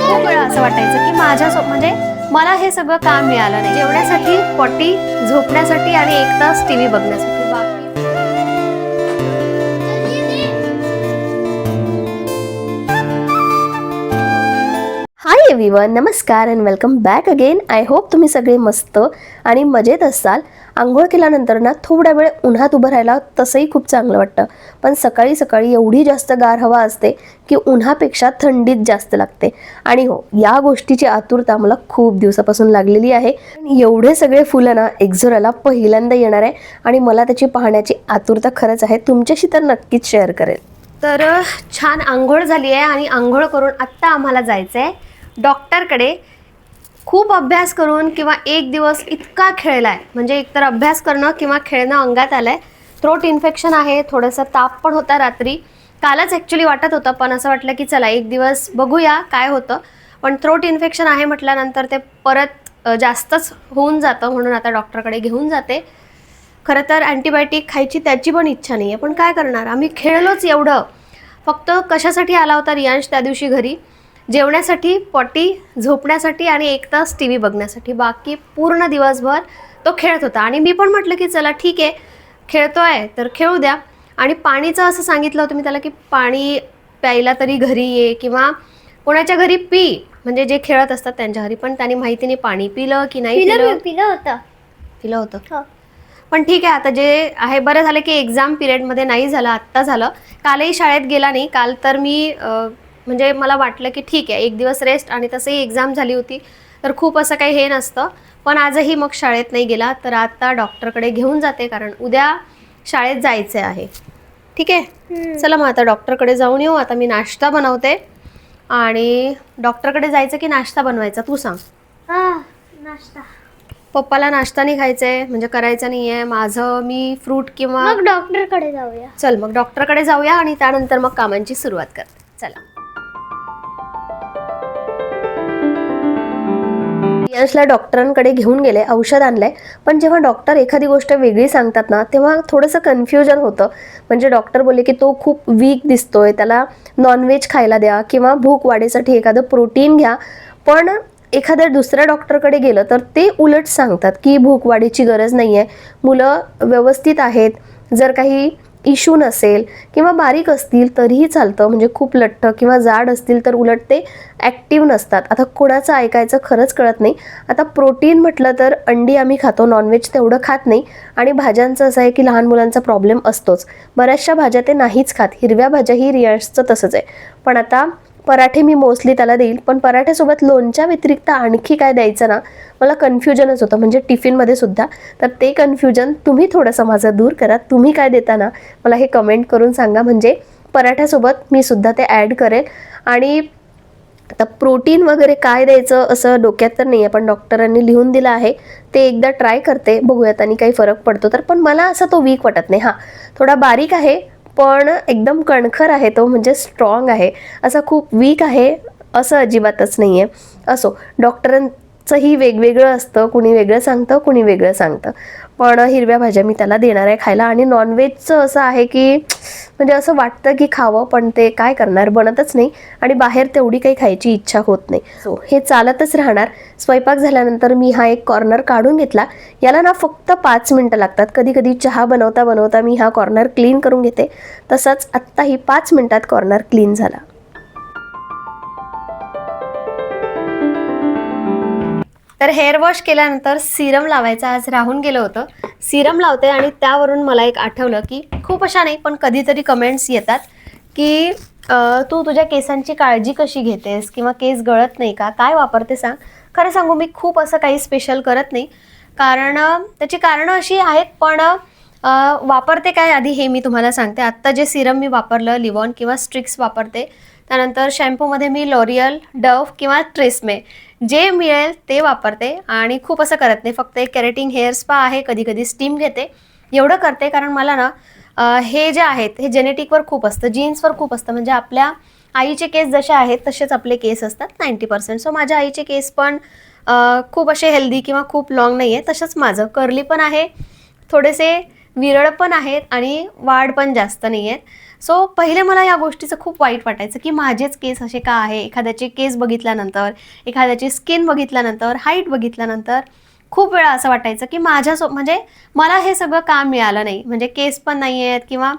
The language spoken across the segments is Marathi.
खूप असं वाटायचं की माझ्या म्हणजे मला हे सगळं काम मिळालं नाही. जेवण्यासाठी पॉटी झोपण्यासाठी आणि एक तास टी व्ही बघण्यासाठी. बाकी हाय एव्हरीवन नमस्कार and welcome back again I hope तुम्ही सगळे मस्त आणि मजेत असाल. आंघोळ केल्यानंतर ना थोडा वेळ उन्हात उभं राहायला तसंही खूप चांगलं वाटतं. पण सकाळी सकाळी एवढी जास्त गार हवा असते की उन्हापेक्षा थंडीत जास्त लागते. आणि हो या गोष्टीची आतुरता मला खूप दिवसापासून लागलेली आहे. एवढे सगळे फुलं ना एक्झोराला पहिल्यांदा येणार आहे आणि मला त्याची पाहण्याची आतुरता खरंच आहे. तुमच्याशी तर नक्कीच शेअर करेल. तर छान आंघोळ झाली आहे आणि आंघोळ करून आत्ता आम्हाला जायचं आहे डॉक्टरकडे खूप अभ्यास करून किंवा एक दिवस इतका खेळला आहे म्हणजे एकतर अभ्यास करणं किंवा खेळणं अंगात आलं आहे थ्रोट इन्फेक्शन आहे थोडंसं ताप पण होता रात्री. कालच ॲक्च्युली वाटत होतं पण असं वाटलं की चला एक दिवस बघूया काय होतं. पण थ्रोट इन्फेक्शन आहे म्हटल्यानंतर ते परत जास्तच होऊन जातं म्हणून आता डॉक्टरकडे घेऊन जाते. खरं तर अँटीबायोटिक खायची त्याची पण इच्छा नाही आहे पण काय करणार? आम्ही खेळलोच एवढं. फक्त कशासाठी आला होता रियांश त्या दिवशी घरी? जेवण्यासाठी पॉटी झोपण्यासाठी आणि एक तास टी व्ही बघण्यासाठी. बाकी पूर्ण दिवसभर तो खेळत होता. आणि मी पण म्हटलं की चला ठीक आहे खेळतोय तर खेळू द्या. आणि पाणीचं असं सांगितलं होतं मी त्याला की पाणी प्यायला तरी घरी ये किंवा कोणाच्या घरी पी. म्हणजे जे खेळत असतात त्यांच्या घरी. पण त्यांनी माहिती नाही पाणी पिलं की नाही पिलं पिलं? होतं. पिलं होतं. हो. पण ठीक आहे आता जे आहे बरं झालं की एक्झाम पिरियडमध्ये नाही झालं आत्ता झालं. कालही शाळेत गेला नाही. काल तर मी म्हणजे मला वाटलं की ठीक आहे एक दिवस रेस्ट आणि तसंही एक्झाम झाली होती तर खूप असं काही हे नसतं. पण आजही मग शाळेत नाही गेला तर आता डॉक्टरकडे घेऊन जाते कारण उद्या शाळेत जायचं आहे. ठीक आहे? चला मग आता डॉक्टरकडे जाऊन येऊ आता मी नाश्ता बनवते. आणि डॉक्टरकडे जायचं की नाश्ता बनवायचा? तू सांग. नाश्ता. पप्पाला नाश्ता नाही खायचा आहे म्हणजे करायचा नाही आहे माझं मी फ्रूट किंवा मग डॉक्टरकडे जाऊया. चल मग डॉक्टरकडे जाऊया आणि त्यानंतर मग कामांची सुरुवात करते. चला. रियांशला डॉक्टरांकडे घेऊन गेले औषध आणलंय. पण जेव्हा डॉक्टर एखादी गोष्ट वेगळी सांगतात ना तेव्हा थोडंसं कन्फ्युजन होतं. म्हणजे डॉक्टर बोलले की तो खूप वीक दिसतोय त्याला नॉनव्हेज खायला द्या किंवा भूक वाढीसाठी एखादं प्रोटीन घ्या. पण एखाद्या दुसऱ्या डॉक्टरकडे गेलं तर ते उलट सांगतात की भूक वाढीची गरज नाही आहे मुलं व्यवस्थित आहेत. जर काही इशू नसेल किंवा बारीक असतील तरीही चालतं म्हणजे खूप लठ्ठ किंवा जाड असतील तर उलट ते ॲक्टिव्ह नसतात. आता कोणाचं ऐकायचं खरंच कळत नाही. आता प्रोटीन म्हटलं तर अंडी आम्ही खातो नॉनव्हेज तेवढं खात नाही आणि भाज्यांचं असं आहे की लहान मुलांचा प्रॉब्लेम असतोच. बऱ्याचशा भाज्या ते नाहीच खात. हिरव्या भाज्याही रियार्सचं तसंच आहे. पण आता पराठे मी मोस्टली त्याला देईल पण पराठ्यासोबत लोणच्या व्यतिरिक्त आणखी काय द्यायचं ना? मला कन्फ्युजनच होतं म्हणजे टिफिनमध्ये सुद्धा. तर ते कन्फ्युजन तुम्ही थोडंसं माझं दूर करा. तुम्ही काय देता ना? मला हे कमेंट करून सांगा. म्हणजे पराठ्यासोबत मी सुद्धा ते ॲड करेल. आणि आता प्रोटीन वगैरे काय द्यायचं असं डोक्यात तर नाही आहे पण डॉक्टरांनी लिहून दिलं आहे. ते एकदा ट्राय करते. बघूयात आणि काही फरक पडतो तर. पण मला असा तो वीक वाटत नाही. हां. थोडा बारीक आहे पण एकदम कणखर आहे तो म्हणजे स्ट्रॉंग आहे. असा खूप वीक आहे असं अजिबातच नाही आहे असो डॉक्टरां डॉक्टरांचंही वेगवेगळं असतं कुणी वेगळं सांगतं कुणी वेगळं सांगतं. पण हिरव्या भाज्या मी त्याला देणार आहे खायला आणि नॉनव्हेजचं असं आहे की म्हणजे असं वाटतं की खावं पण ते काय करणार? बनतच नाही आणि बाहेर तेवढी काही खायची इच्छा होत नाही. सो हे चालतच राहणार. स्वयंपाक झाल्यानंतर मी हा एक कॉर्नर काढून घेतला. याला ना फक्त पाच मिनटं लागतात. कधी कधी चहा बनवता बनवता मी हा कॉर्नर क्लीन करून घेते. तसंच आत्ताही पाच मिनटात कॉर्नर क्लीन झाला. तर हेअर वॉश केल्यानंतर सिरम लावायचं. आज राहून गेलं होतं. सिरम लावते आणि त्यावरून मला एक आठवलं की खूप अशा नाही पण कधीतरी कमेंट्स येतात की तू तुझ्या केसांची काळजी कशी घेतेस किंवा केस गळत नाही का? काय वापरते सांग? खरं सांगू मी खूप असं काही स्पेशल करत नाही. कारण त्याची कारणं अशी आहेत पण वापरते काय आधी हे मी तुम्हाला सांगते. आत्ता जे सिरम मी वापरलं लिवॉन किंवा स्ट्रिक्स वापरते त्यानंतर शॅम्पूमध्ये मी लॉरियल डव किंवा ट्रेसमे जे मिळेल ते वापरते आणि खूप असं करत नाही. फक्त एक कॅरेटिंग हेअर स्पा आहे कधी कधी स्टीम घेते. एवढं करते कारण मला ना हे जे आहेत हे जेनेटिकवर खूप असतं जीन्सवर खूप असतं. म्हणजे आपल्या आईचे केस जसे आहेत तसेच आपले केस असतात नाईंटी पर्सेंट सो माझ्या आईचे केस पण खूप असे हेल्दी किंवा खूप लॉंग नाही आहे तसंच माझं. कर्ली पण आहे थोडेसे विरळ पण आहेत आणि वाढ पण जास्त नाही आहेत सो पहिले मला या गोष्टीचं खूप वाईट वाटायचं की माझेच केस असे का आहे? एखाद्याचे केस बघितल्यानंतर एखाद्याची स्किन बघितल्यानंतर हाईट बघितल्यानंतर खूप वेळा असं वाटायचं की माझ्यासो म्हणजे मला हे सगळं काम मिळालं नाही? म्हणजे केस पण नाही आहेत किंवा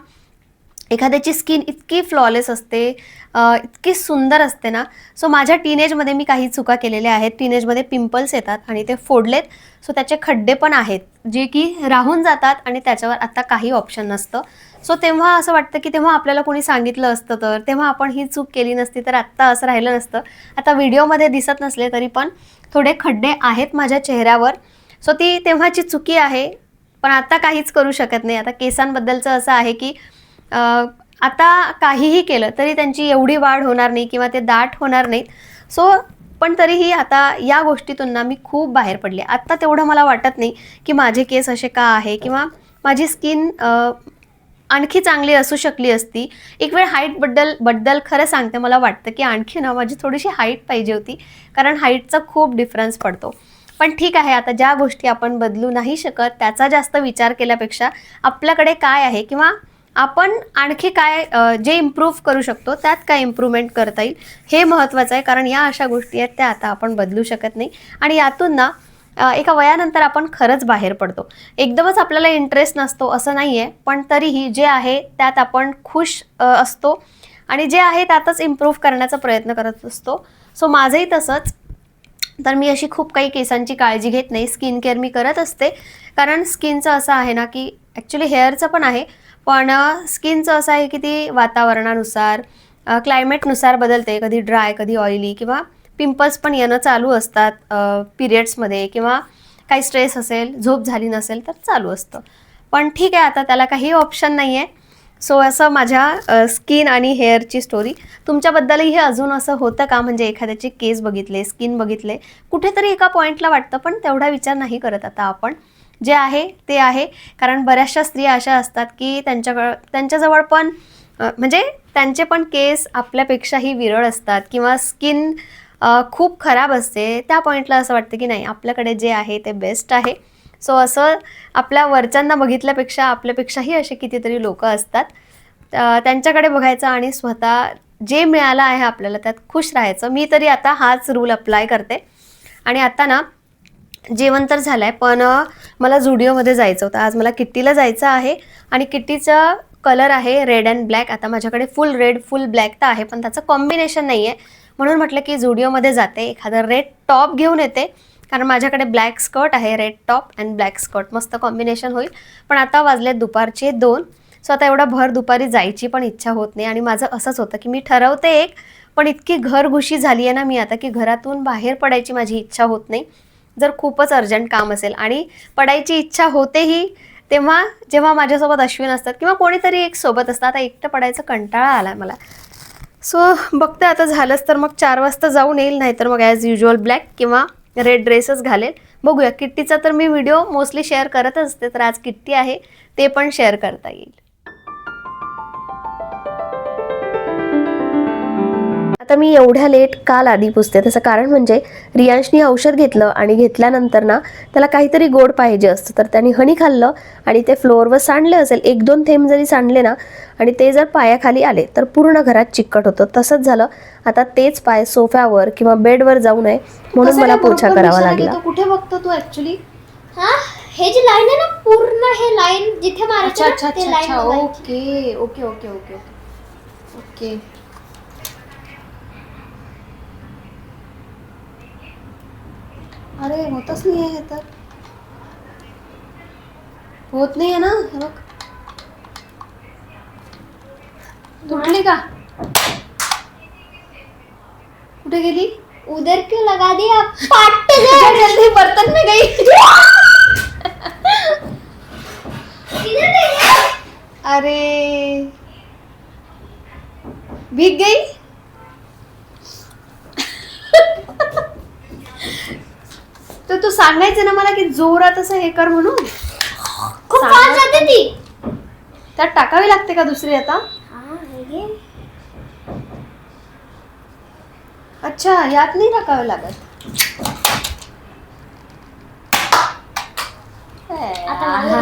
एखाद्याची स्किन इतकी फ्लॉलेस असते इतकी सुंदर असते ना. सो माझ्या टीनेजमध्ये मी काही चुका केलेल्या आहेत. टीनेजमध्ये पिंपल्स येतात आणि ते फोडलेत. सो त्याचे खड्डे पण आहेत जे की राहून जातात आणि त्याच्यावर आता काही ऑप्शन नसतं. सो तेव्हा असं वाटतं की तेव्हा आपल्याला कोणी सांगितलं असतं तर तेव्हा आपण ही चूक केली नसती तर आत्ता असं राहिलं नसतं. आता व्हिडिओमध्ये दिसत नसले तरी पण थोडे खड्डे आहेत माझ्या चेहऱ्यावर. सो ती तेव्हाची चुकी आहे. पण आता काहीच करू शकत नाही. आता केसांबद्दलचं असं आहे की आता काहीही केलं तरी त्यांची एवढी वाढ होणार नाही किंवा ते दाट होणार नाहीत. सो पण तरीही आता या गोष्टीतून ना मी खूप बाहेर पडले. आत्ता तेवढं मला वाटत नाही की माझे केस असे का आहे किंवा माझी स्किन आणखी चांगली असू शकली असती. एक वेळ हाईटबद्दल बद्दल खरं सांगते मला वाटतं की आणखी ना माझी थोडीशी हाईट पाहिजे होती. कारण हाईटचा खूप डिफरन्स पडतो. पण ठीक आहे आता ज्या गोष्टी आपण बदलू नाही शकत त्याचा जास्त विचार केल्यापेक्षा आपल्याकडे काय आहे किंवा आपण आणखी काय जे इम्प्रूव्ह करू शकतो त्यात काय इम्प्रूव्हमेंट करता येईल हे महत्त्वाचं आहे. कारण या अशा गोष्टी आहेत त्या आता आपण बदलू शकत नाही. आणि यातून ना एका वयानंतर आपण खरंच बाहेर पडतो. एकदमच आपल्याला इंटरेस्ट नसतो असं नाही आहे पण तरीही जे आहे त्यात आपण खुश असतो. आणि जे आहे त्यातच इम्प्रूव्ह करण्याचा प्रयत्न करत असतो. सो माझंही तसंच. तर मी अशी खूप काही केसांची काळजी घेत नाही. स्किन केअर मी करत असते. कारण स्किनचं असं आहे ना की ॲक्च्युली हेअरचं पण आहे. पण स्किनचं असं आहे की ती वातावरणानुसार क्लायमेटनुसार बदलते. कधी ड्राय कधी ऑइली किंवा पिंपल्स पण येणं चालू असतात पिरियड्समध्ये किंवा काही स्ट्रेस असेल झोप झाली नसेल तर चालू असतं. पण ठीक आहे आता त्याला काही ऑप्शन नाही आहे सो असं माझ्या स्किन आणि हेअरची स्टोरी. तुमच्याबद्दलही हे अजून असं होतं का? म्हणजे एखाद्याचे केस बघितले स्किन बघितले कुठेतरी एका पॉईंटला वाटतं पण तेवढा विचार नाही करत आता आपण. जे आहे ते आहे. कारण बऱ्याचशा स्त्रिया अशा असतात की त्यांच्याकडं त्यांच्याजवळ पण म्हणजे त्यांचे पण केस आपल्यापेक्षाही विरळ असतात किंवा स्किन खूप खराब असते. त्या पॉईंटला असं वाटतं की नाही आपल्याकडे जे आहे ते बेस्ट आहे. सो असं आपल्या वरच्यांना बघितल्यापेक्षा आपल्यापेक्षाही असे कितीतरी लोक असतात. त्यांच्याकडे बघायचं आणि स्वतः जे मिळालं आहे आपल्याला त्यात खुश राहायचं. मी तरी आता हाच रूल अप्लाय करते. आणि आता ना जेवण तर झालं आहे पण मला झुडिओमध्ये जायचं होतं. आज मला किट्टीला जायचं आहे आणि किट्टीचा कलर आहे रेड अँड ब्लॅक आता माझ्याकडे फुल रेड फुल ब्लॅक तर आहे पण त्याचं कॉम्बिनेशन नाही आहे म्हणून म्हटलं की जुडिओमध्ये जाते एखादं रेड टॉप घेऊन येते. कारण माझ्याकडे ब्लॅक स्कर्ट आहे red top and black skirt मस्त कॉम्बिनेशन होईल. पण आता वाजले दुपारचे दोन. सो आता एवढा भर दुपारी जायची पण इच्छा होत नाही. आणि माझं असंच होतं की मी ठरवते एक पण इतकी घरघुशी झाली आहे ना मी आता की घरातून बाहेर पडायची माझी इच्छा होत नाही. जर खूपच अर्जंट काम असेल आणि पडायची इच्छा होतेही तेव्हा जेव्हा माझ्यासोबत अश्विन असतात किंवा कोणीतरी एक सोबत असतात आता एकटं पडायचा कंटाळा आला मला. सो बघते आता झालंच तर मग चार वाजता जाऊन येईल नाहीतर मग ॲज युजल ब्लॅक किंवा रेड ड्रेसच घालेल. बघूया किट्टीचा तर मी व्हिडिओ मोस्टली शेअर करत असते तर आज किट्टी आहे ते पण शेअर करता येईल. आता मी एवढ्या लेट काल आधी पुसते? त्याचं कारण म्हणजे रियांशनी औषध घेतलं आणि घेतल्यानंतर ना त्याला काहीतरी गोड पाहिजे असतं. तर त्याने हनी खाल्लं आणि ते फ्लोअरवर सांडले असेल. एक दोन थेंब जरी सांडले ना आणि ते जर पायाखाली आले तर पूर्ण घरात चिकट होतं. तसंच झालं. आता तेच पाय सोफ्यावर किंवा बेडवर जाऊ नये म्हणून मला पोछा करावा लागला. कुठे बघतो तू ऍक्च्युली हा? हे जी लाईन आहे ना पूर्ण हे लाईन जिथे मारायचं. Okay okay okay okay. Okay. अरे होतच नाही आहे हे तर. होत नाही आहे ना? हे बघ. तुटली का? कुठे गेली? उधर क्यों लगा दिया? पाट जल्दी बर्तन में गई. अरे. भीग गई? तर तू सांगायचं ना मला की जोरात असं हे कर म्हणून. खूप फास्ट जाते ती. त्यात टाकावी लागते का दुसरी आता? हा हे घे. अच्छा यात नाही टाकावं लागत. आता मला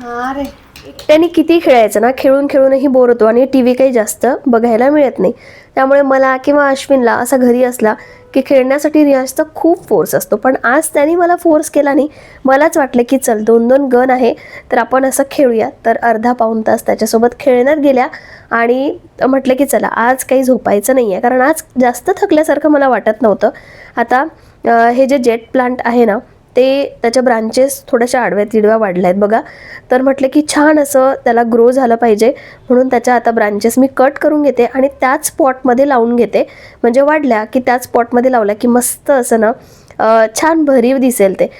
हा रे. त्यांनी किती खेळायचं ना? खेळून खेळूनही बोर होतो आणि टी व्ही काही जास्त बघायला मिळत नाही. त्यामुळे मला किंवा अश्विनला असा घरी असला की खेळण्यासाठी रियाजचा खूप फोर्स असतो. पण आज त्यांनी मला फोर्स केला नाही. मलाच वाटलं की चल दोन दोन गन आहे तर आपण असं खेळूया. तर अर्धा पाऊण तास त्याच्यासोबत खेळण्यात गेल्या आणि म्हटलं की चला आज काही झोपायचं नाही आहे कारण आज जास्त थकल्यासारखं मला वाटत नव्हतं. आता हे जे जेट प्लांट आहे ना ते त्याच्या ब्रांचेस थोड्याशा आडव्या तिडव्या वाढल्या आहेत बघा. तर म्हटलं की छान असं त्याला ग्रो झालं पाहिजे. म्हणून त्याच्या आता ब्रांचेस मी कट करून घेते आणि त्याच स्पॉटमध्ये लावून घेते. म्हणजे वाढल्या की त्याच स्पॉटमध्ये लावल्या की मस्त असं ना छान भरीव दिसेल ते.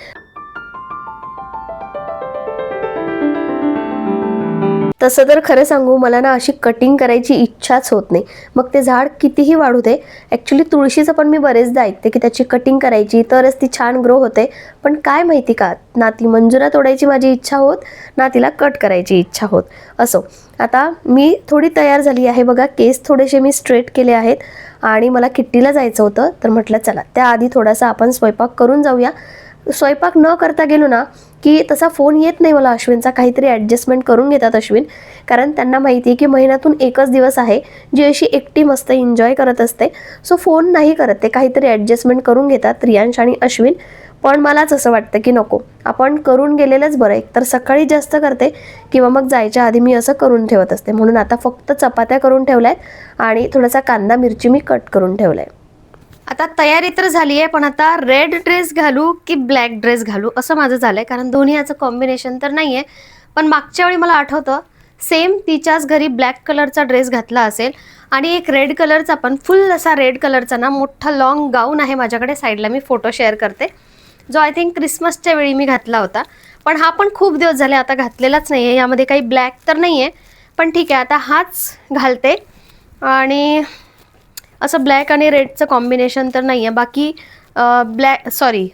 तसं तर खरं सांगू मला ना अशी कटिंग करायची इच्छाच होत नाही. मग ते झाड कितीही वाढू दे ॲक्च्युली तुळशीचं पण मी बरेचदा ऐकते की त्याची कटिंग करायची तरच ती छान ग्रो होते. पण काय माहिती का ना ती मंजुरा तोडायची माझी इच्छा होत ना तिला कट करायची इच्छा होत. असो आता मी थोडी तयार झाली आहे बघा केस थोडेसे मी स्ट्रेट केले आहेत आणि मला किट्टीला जायचं होतं तर म्हटलं चला त्याआधी थोडासा आपण स्वयंपाक करून जाऊया. स्वयंपाक न करता गेलो ना की तसा फोन येत नाही मला अश्विनचा. काहीतरी ॲडजस्टमेंट करून घेतात अश्विन. कारण त्यांना माहिती आहे की महिन्यातून एकच दिवस आहे जी अशी एकटी मस्त एन्जॉय करत असते. सो फोन नाही करत ते. काहीतरी ॲडजस्टमेंट करून घेतात रियांश आणि अश्विन. पण मलाच असं वाटतं की नको. आपण करून गेलेलंच बरं. एक तर सकाळी जास्त करते किंवा मग जायच्या आधी मी असं करून ठेवत असते. म्हणून आता फक्त चपात्या करून ठेवल्या आहेत आणि थोडासा कांदा मिरची मी कट करून ठेवला आहे आता तयारी तर झाली आहे पण आता रेड ड्रेस घालू की ब्लॅक ड्रेस घालू? असं माझं झालंय कारण दोन्ही याचं कॉम्बिनेशन तर नाही आहे पण मागच्या वेळी मला आठवतं सेम तिच्याच घरी ब्लॅक कलरचा ड्रेस घातला असेल आणि एक रेड कलरचा पण फुल असा रेड कलरचा ना मोठा लॉंग गाऊन आहे माझ्याकडे साईडला मी फोटो शेअर करते. जो आय थिंक क्रिसमसच्या वेळी मी घातला होता. पण हा पण खूप दिवस झाले आता घातलेलाच नाही आहे यामध्ये काही ब्लॅक तर नाही आहे पण ठीक आहे आता हाच घालते. आणि असं ब्लॅक आणि रेडचं कॉम्बिनेशन तर नाही आहे बाकी ब्लॅक सॉरी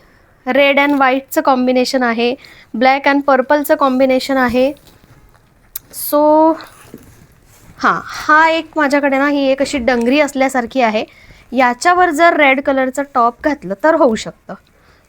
रेड अँड व्हाईटचं कॉम्बिनेशन आहे. ब्लॅक अँड पर्पलचं कॉम्बिनेशन आहे. सो हां हा एक माझ्याकडे ना ही एक अशी डंगरी असल्यासारखी आहे. याच्यावर जर रेड कलरचं टॉप घातलं तर होऊ शकतं.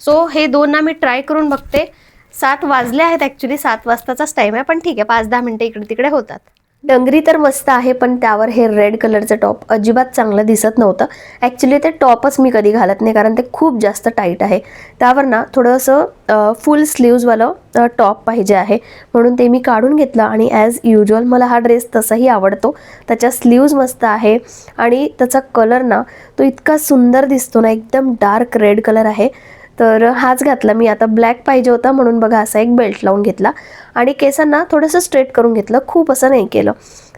सो हे दोन ना मी ट्राय करून बघते. सात वाजले आहेत ॲक्च्युली सात वाजताचाच टाईम आहे पण ठीक आहे पाच दहा मिनटं इकडे तिकडे होतात. डंगरी तर मस्त आहे पण त्यावर हे रेड कलरचं टॉप अजिबात चांगलं दिसत नव्हतं. ॲक्च्युली ते टॉपच मी कधी घालत नाही कारण ते खूप जास्त टाईट आहे. त्यावर ना थोडंसं फुल स्लीव्जवालं टॉप पाहिजे आहे. म्हणून ते मी काढून घेतलं आणि ॲज युजल मला हा ड्रेस तसाही आवडतो. त्याच्या स्लीव्ज मस्त आहे आणि त्याचा कलर ना तो इतका सुंदर दिसतो ना एकदम डार्क रेड कलर आहे. तर हाच घातला. मी आता ब्लॅक पाहिजे होता म्हणून बघा असा एक बेल्ट लावून घेतला. आणि केसांना थोडंसं स्ट्रेट करून घेतलं. खूप असं नाही केलं.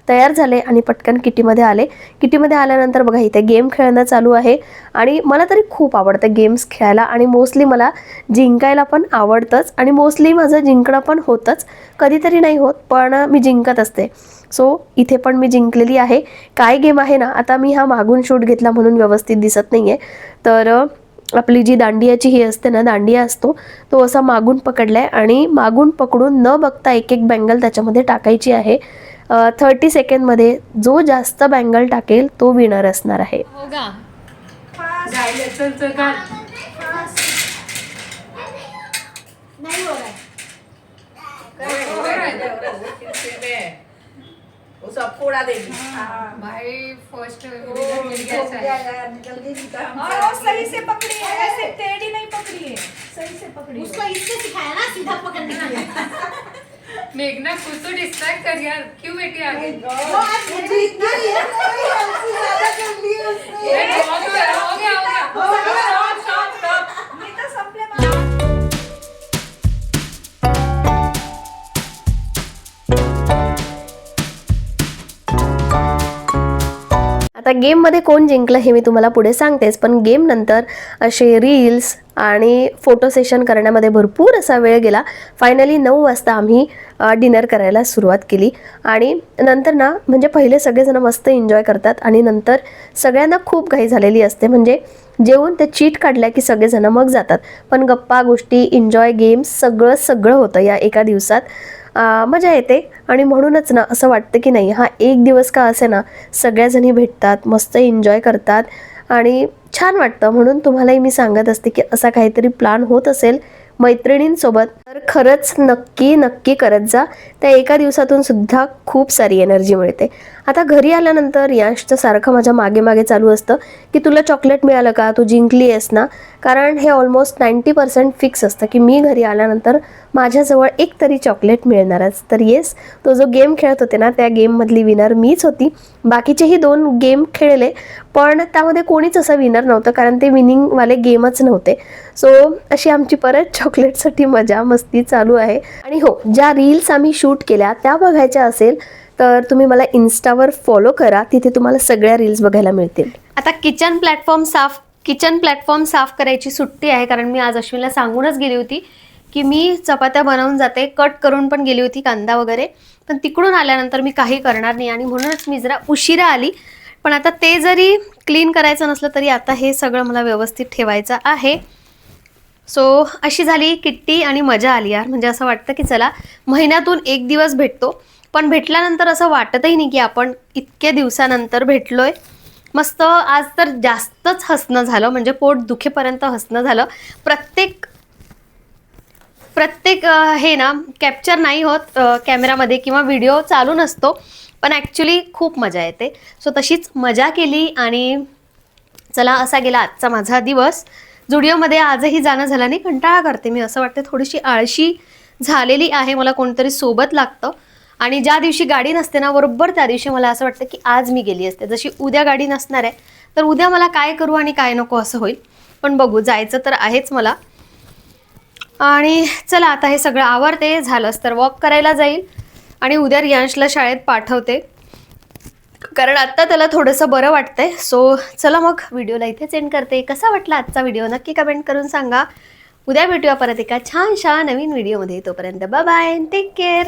तयार झाले आणि पटकन किटीमध्ये आले. किटीमध्ये आल्यानंतर बघा इथे गेम खेळणं चालू आहे. आणि मला तरी खूप आवडतं गेम्स खेळायला. आणि मोस्टली मला जिंकायला पण आवडतंच. आणि मोस्टली माझं जिंकणं पण होतंच. कधीतरी नाही होत पण मी जिंकत असते. सो इथे पण मी जिंकलेली आहे. काय गेम आहे ना आता मी हा मागून शूट घेतला म्हणून व्यवस्थित दिसत नाही आहे तर आपली जी दांडियाची ही असते ना दांडिया असतो तो असा मागून पकडलाय आणि मागून पकडून न बघता एक एक बँगल त्याच्यामध्ये टाकायची आहे. थर्टी सेकंडमध्ये जो जास्त बँगल टाकेल तो विनर असणार आहे. नाही हो. रहा है. वो सब फोड़ा देगी भाई फ़र्स्ट हाँ, सही से पकड़ी है ऐसे टेढ़ी नहीं पकड़ी है। सही से पकड़ी उसको इससे सिखाया ना सीधा पकड़ने के लिए। मेघना कुछ तो डिस्ट्रैक्ट कर यार। क्यों बेटी आ गई वो आज मुझे इतना ही है उससे ज़्यादा कर ये बहुत हो गया हो गया हो गया। आता गेममध्ये कोण जिंकलं हे मी तुम्हाला पुढे सांगतेच पण गेम नंतर असे रील्स आणि फोटो सेशन करण्यामध्ये भरपूर असा वेळ गेला. फायनली नऊ वाजता आम्ही डिनर करायला सुरुवात केली. आणि नंतर ना म्हणजे पहिले सगळेजण मस्त एन्जॉय करतात आणि नंतर सगळ्यांना खूप घाई झालेली असते. म्हणजे जेवून ते चीट काढल्या की सगळेजण मग जातात. पण गप्पा गोष्टी एन्जॉय गेम्स सगळं सगळं होतं या एका दिवसात. मजा येते. आणि म्हणूनच ना असं वाटतं की नाही हा एक दिवस का असे ना सगळ्याजणी भेटतात मस्त एन्जॉय करतात. आणि छान वाटतं. म्हणून तुम्हालाही मी सांगत असते की असा काहीतरी प्लान होत असेल मैत्रिणींसोबत तर खरंच नक्की नक्की करत जा. त्या एका दिवसातून सुद्धा खूप सारी एनर्जी मिळते. आता घरी आल्यानंतर यशचं सारखं माझ्या मागे मागे चालू असतं की तुला चॉकलेट मिळालं का? तू जिंकली आहेस ना? कारण हे ऑलमोस्ट नाईंटी पर्सेंट फिक्स असतं की मी घरी आल्यानंतर माझ्याजवळ एक तरी चॉकलेट मिळणारच. तर येस तो जो गेम खेळत होते ना त्या गेममधली विनर मीच होती. बाकीचेही दोन गेम खेळले पण त्यामध्ये कोणीच असं विनर नव्हतं कारण ते विनिंगवाले गेमच नव्हते. सो अशी आमची परत चॉकलेटसाठी मजा मस्ती चालू आहे. आणि हो ज्या रील्स आम्ही शूट केल्या त्या बघायच्या असेल तर तुम्ही मला इन्स्टावर फॉलो करा. तिथे तुम्हाला सगळ्या रील्स बघायला मिळतील. आता किचन प्लॅटफॉर्म साफ किचन प्लॅटफॉर्म साफ करायची सुट्टी आहे कारण मी आज अश्विनला सांगूनच गेली होती. की मी चपात्या बनवून जाते कट करून पण गेली होती कांदा वगैरे. पण तिकडून आल्यानंतर मी काही करणार नाही आणि म्हणूनच मी जरा उशिरा आली. पण आता ते जरी क्लीन करायचं नसलं तरी आता हे सगळं मला व्यवस्थित ठेवायचं आहे. सो अशी झाली किट्टी आणि मजा आली यार. म्हणजे असं वाटतं की चला महिन्यातून एक दिवस भेटतो. पण भेटल्यानंतर असं वाटतही नाही की आपण इतक्या दिवसानंतर भेटलोय. मस्त आज तर जास्तच हसणं झालं. म्हणजे पोट दुखेपर्यंत हसणं झालं. प्रत्येक प्रत्येक हे ना कॅप्चर नाही होत कॅमेरामध्ये किंवा व्हिडिओ चालू नसतो पण ॲक्च्युली खूप मजा येते. सो तशीच मजा केली आणि चला असा गेला आजचा माझा दिवस. जुडिओमध्ये आजही जाणं झालं नाही कंटाळा करते मी. असं वाटतं थोडीशी आळशी झालेली आहे मला कोणतरी सोबत लागतं. आणि ज्या दिवशी गाडी नसते ना बरोबर त्या दिवशी मला असं वाटतं की आज मी गेली असते. जशी उद्या गाडी नसणार आहे तर उद्या मला काय करू आणि काय नको असं होईल. पण बघू जायचं तर आहेच मला. आणि चला आता हे सगळं आवरते झालंच तर वॉक करायला जाईल. आणि उद्या रियांशला शाळेत पाठवते. कारण आत्ता त्याला थोडंसं बरं वाटतंय. सो चला मग व्हिडिओला इथेच एंड करते. कसा वाटला आजचा व्हिडिओ? नक्की कमेंट करून सांगा. उद्या भेटूया परत एका छानशा नवीन व्हिडिओमध्ये. तोपर्यंत बाय बाय टेक केअर